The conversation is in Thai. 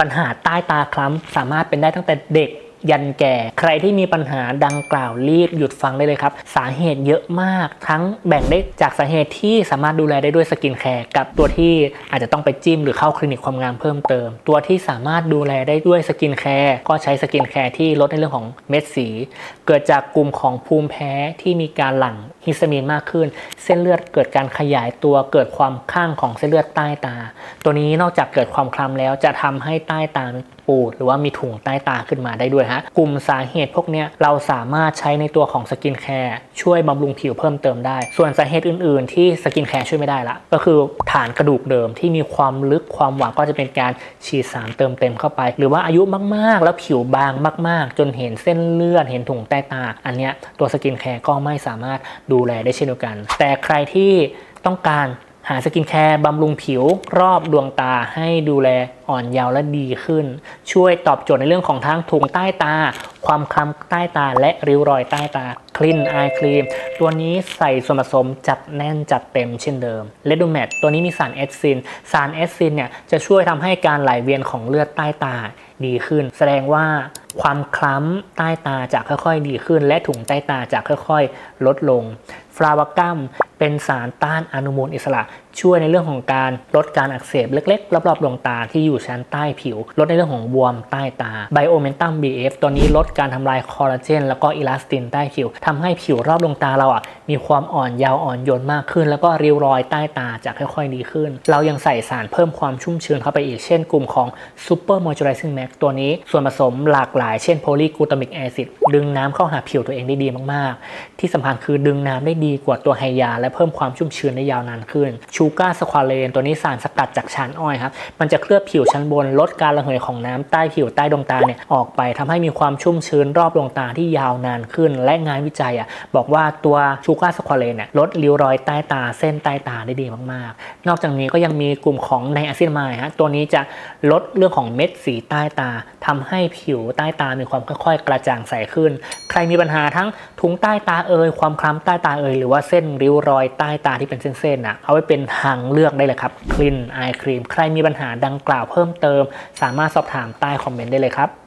ปัญหาใต้ตาคล้ำสามารถเป็นได้ตั้งแต่เด็ก ยันแก่ ใครที่มีปัญหาดังกล่าวรีบหยุดฟังได้เลยครับ สาเหตุเยอะมากทั้งแบ่งได้จากสาเหตุที่สามารถดูแลได้ด้วยสกินแคร์กับตัวที่อาจจะต้องไปจิ้มหรือเข้าคลินิกความงามเพิ่มเติม ตัวที่สามารถดูแลได้ด้วยสกินแคร์ก็ใช้สกินแคร์ที่ลดในเรื่องของเม็ดสี เกิดจากกลุ่มของภูมิแพ้ที่มีการหลั่งฮิสตามีนมากขึ้น เส้นเลือดเกิดการขยายตัวเกิดความข้างของเส้นเลือดใต้ตา ตัวนี้นอกจากเกิดความคล้ำแล้วจะทำให้ใต้ตา ปูด หรือว่ามีถุงใต้ตาขึ้นมาได้ด้วยฮะ กลุ่มสาเหตุพวกเนี้ยเราสามารถใช้ในตัวของสกินแคร์ช่วยบำรุงผิวเพิ่มเติมได้ ส่วนสาเหตุอื่น ๆ ที่สกินแคร์ช่วยไม่ได้ละ ก็คือฐานกระดูกเดิมที่มีความลึกความหวานก็จะเป็นการฉีดสารเติมเต็มเข้าไป หรือว่าอายุมาก ๆ แล้วผิวบางมาก ๆ จนเห็นเส้นเลือดเห็นถุงใต้ตา อันเนี้ยตัวสกินแคร์ก็ไม่สามารถดูแลได้เช่นเดียวกัน แต่ใครที่ต้องการ หาสกินแคร์บำรุงผิวรอบดวงตาให้ดูแลอ่อนเยาว์และดีขึ้น ช่วยตอบโจทย์ในเรื่องของทั้งถุงใต้ตา ความคล้ำใต้ตาและริ้วรอยใต้ตาคลินไอครีมตัวนี้ใส่ส่วนผสมจัดแน่นจัดเต็มเช่นเดิมเลดูแมตตัวนี้มีสารเอสซิน สารเอสซินเนี่ยจะช่วยทำให้การไหลเวียนของเลือดใต้ตาดีขึ้น แสดงว่าความคล้ำใต้ตาจะค่อยๆ ดีขึ้น และถุงใต้ตาจะค่อยๆ ลดลงฟลาวกัม เป็นสารต้านอนุมูลอิสระ ช่วยในเรื่องของการลดการอักเสบเล็กๆ รอบๆดวงตาที่อยู่ชั้นใต้ผิว ลดในเรื่องของบวมใต้ตาไบโอเมนตัม BF ตัวนี้ลดการทำลายคอลลาเจนแล้วก็อิลาสตินใต้ผิวทำให้ผิวรอบดวงตาเราอะมีความอ่อนเยาว์อ่อนโยนมากขึ้น แล้วก็ริ้วรอยใต้ตาจะค่อยๆดีขึ้น เรายังใส่สารเพิ่มความชุ่มชื้นเข้าไปอีกเช่นกลุ่มของ Super Moisturizing Max ตัวนี้ส่วนผสมหลากหลายเช่นโพลีกลูตามิกแอซิดดึงน้ำเข้าหาผิวตัวเองได้ดีมากๆ ที่สำคัญคือดึงน้ำได้ดีกว่าตัวไฮยา และเพิ่มความชุ่มชื้นได้ยาวนานขึ้นชูการ์สควาเลนตัวนี้สารสกัดจากชานอ้อยครับ มันจะเคลือบผิวชั้นบนลดการระเหยของน้ำใต้ผิวใต้ดวงตาเนี่ยออกไปทำให้มีความชุ่มชื้นรอบดวงตาที่ยาวนานขึ้น และงานวิจัยอะบอกว่าตัวชูการ์สควาเลนเนี่ยลดริ้วรอยใต้ตาเส้นใต้ตาได้ดีมากๆ นอกจากนี้ก็ยังมีกลุ่มของไนอะซินามายฮะตัวนี้จะลดเรื่องของเม็ดสีใต้ตา ทำให้ผิวใต้ตา มีความค่อยๆ กระจ่างใสขึ้น ใครมีปัญหาทั้งทุงใต้ตาเอ่ยความคล้ำใต้ตาเอ่ยหรือว่าเส้นริ้วรอยใต้ตาที่เป็นเส้นๆนะเอาไว้เป็นทางเลือกได้เลยครับคลินไอครีมใครมีปัญหาดังกล่าวเพิ่มเติม สามารถสอบถามใต้คอมเมนต์ได้เลยครับ